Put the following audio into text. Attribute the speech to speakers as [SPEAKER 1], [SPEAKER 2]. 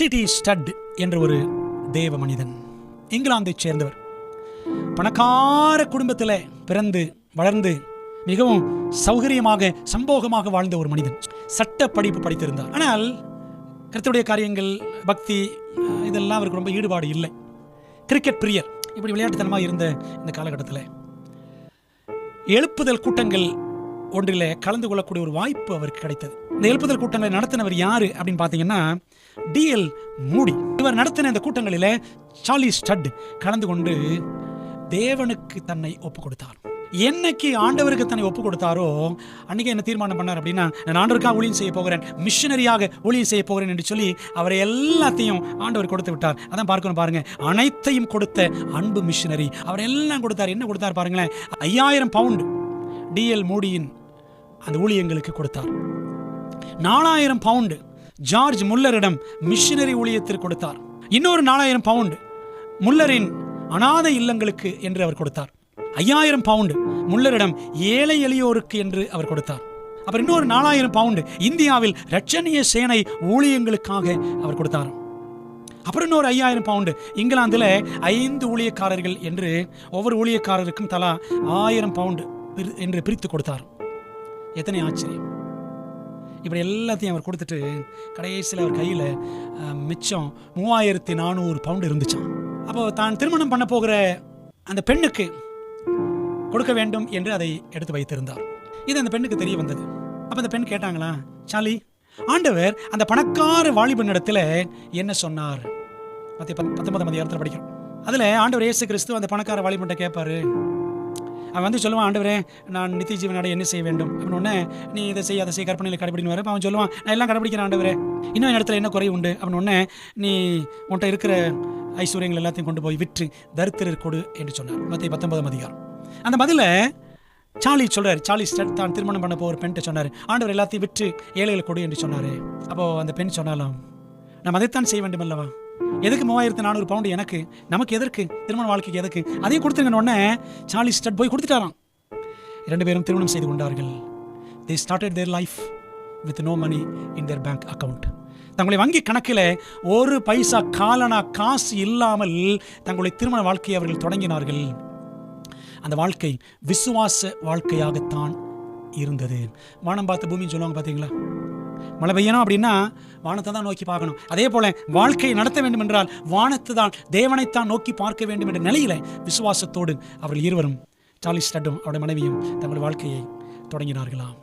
[SPEAKER 1] CD stud என்ற ஒரு தேவ மனிதன் இங்கிலாந்தைச் சேர்ந்தவர். பணக்கார குடும்பத்தில் பிறந்து வளர்ந்து மிகவும் சௌகரியமாக சம்போகமாக வாழ்ந்த ஒரு மனிதன். சட்ட படிப்பு படித்திருந்தார். ஆனால் கருத்துடைய காரியங்கள் பக்தி இதெல்லாம் அவருக்கு ரொம்ப ஈடுபாடு இல்லை. கிரிக்கெட் பிரியர். இப்படி விளையாட்டுத்தனமாக இருந்த இந்த காலகட்டத்தில் எழுப்புதல் கூட்டங்கள் ஒன்றில் கலந்து கொள்ளக்கூடிய ஒரு வாய்ப்பு அவருக்கு கிடைத்தது. இந்த எழுப்புதல் கூட்டங்களை நடத்தினவர் யாரு அப்படின்னு பார்த்தீங்கன்னா டிஎல் மூடி. இவர் நடத்தின இந்த கூட்டங்களில் சார்லி ஸ்டட் கலந்து கொண்டு தேவனுக்கு தன்னை ஒப்பு கொடுத்தார். என்னைக்கு ஆண்டவருக்கு தன்னை ஒப்பு கொடுத்தாரோ அன்னைக்கு என்ன தீர்மானம் பண்ணார் அப்படின்னா நான் ஆண்டவருக்காக ஊழியம் செய்ய போகிறேன் மிஷனரியாக ஊழியம் செய்ய போகிறேன் என்று சொல்லி அவரை எல்லாத்தையும் ஆண்டவர் கொடுத்து விட்டார். அதான் பார்க்கணும் பாருங்க. அனைத்தையும் கொடுத்த அன்பு மிஷினரி அவர் எல்லாம் கொடுத்தார். என்ன கொடுத்தார் பாருங்களேன். ஐயாயிரம் பவுண்டு டிஎல் மூடியின் அந்த ஊழியங்களுக்கு கொடுத்தார். நாலாயிரம் பவுண்டு ஜார்ஜ் முல்லரிடம் மிஷினரி ஊழியத்திற்கு கொடுத்தார். இன்னொரு நாலாயிரம் பவுண்டு முல்லரின் அனாதை இல்லங்களுக்கு என்று அவர் கொடுத்தார். ஐயாயிரம் பவுண்டு முல்லரிடம் ஏழை எளியோருக்கு என்று அவர் கொடுத்தார். அப்புறம் இன்னொரு நாலாயிரம் பவுண்டு இந்தியாவில் ரட்சணிய சேனை ஊழியங்களுக்காக அவர் கொடுத்தார். அப்புறம் இன்னொரு ஐயாயிரம் பவுண்டு இங்கிலாந்தில் ஐந்து ஊழியக்காரர்கள் என்று ஒவ்வொரு ஊழியக்காரருக்கும் தலா ஆயிரம் பவுண்டு என்று பிரித்து கொடுத்தார். எத்தனை ஆச்சரியம். இப்படி எல்லாத்தையும் அவர் கொடுத்துட்டு கடைசியில் அவர் கையில் மிச்சம் மூவாயிரத்தி நானூறு பவுண்டு இருந்துச்சான் அப்போ தான் திருமணம் பண்ண போகிற அந்த பெண்ணுக்கு கொடுக்க வேண்டும் என்று அதை எடுத்து வைத்திருந்தார். இது அந்த பெண்ணுக்கு தெரிய வந்தது. அப்போ அந்த பெண் கேட்டாங்களா சாலி ஆண்டவர் அந்த பணக்கார வாலிபனிடத்தில் என்ன சொன்னார்? பத்தி பத்தொன்பதாம் அதிகாரத்தில் படிக்கிறோம். அதில் ஆண்டவர் இயேசு கிறிஸ்து அந்த பணக்கார வாலிபன்ட்ட கேட்பாரு அவன் வந்து சொல்லுவான் ஆண்டவரே நான் நித்திய ஜீவனோட என்ன செய்ய வேண்டும்? அப்படின்னு நீ இதை செய்ய அதை செய்ய கற்பனையில் கடைபிடிக்கணும் வர. அவன் சொல்லுவான் நான் எல்லாம் கடைபிடிக்கிறேன் ஆண்டவரே. இன்னும் என் இடத்துல என்ன குறை உண்டு? அப்படின்னு நீ உன்கிட்ட இருக்கிற ஐஸ்வர்யங்கள் எல்லாத்தையும் கொண்டு போய் விற்று தரித்திரர் கொடு என்று சொன்னார். மத்திய பத்தொன்பதாம் அதிகாரம். அந்த பதில சார்லி சொல்கிறார் சார்லி ஸ்டட் தான் திருமணம் பண்ண போகிற பெண்கிட்ட சொன்னார். ஆண்டவர் எல்லாத்தையும் விற்று ஏழைகள் கொடு என்று சொன்னார். அப்போது அந்த பெண் சொன்னாலாம் நாம் அதைத்தான் செய்ய வேண்டும் அல்லவா எதுக்கு மூவாயிரத்து நானூறு பவுண்டு எனக்கு? நமக்கு எதற்கு? திருமண வாழ்க்கைக்கு எதுக்கு அதையும் கொடுத்துருங்கன்னு உடனே சார்லி ஸ்டட் போய் கொடுத்துட்டாராம். இரண்டு பேரும் திருமணம் செய்து கொண்டார்கள். They started their life with no money in their bank account தங்களுடைய வங்கி கணக்கில் ஒரு பைசா காலனா காசு இல்லாமல் தங்களுடைய திருமண வாழ்க்கையை அவர்கள் தொடங்கினார்கள். அந்த வாழ்க்கை விசுவாச வாழ்க்கையாகத்தான் இருந்தது. வானம் பார்த்த பூமின்னு சொல்லுவாங்க பார்த்தீங்களா மழை பெய்யணும் அப்படின்னா வானத்தை தான் நோக்கி பார்க்கணும். அதே போல வாழ்க்கையை நடத்த வேண்டும் என்றால் வானத்தை தான் தேவனைத்தான் நோக்கி பார்க்க வேண்டும் என்ற நிலையில விசுவாசத்தோடு அவர்கள் இருவரும் சார்லி ஸ்டட்டும் அவருடைய மனைவியும் தங்களுடைய வாழ்க்கையை தொடங்கினார்களாம்.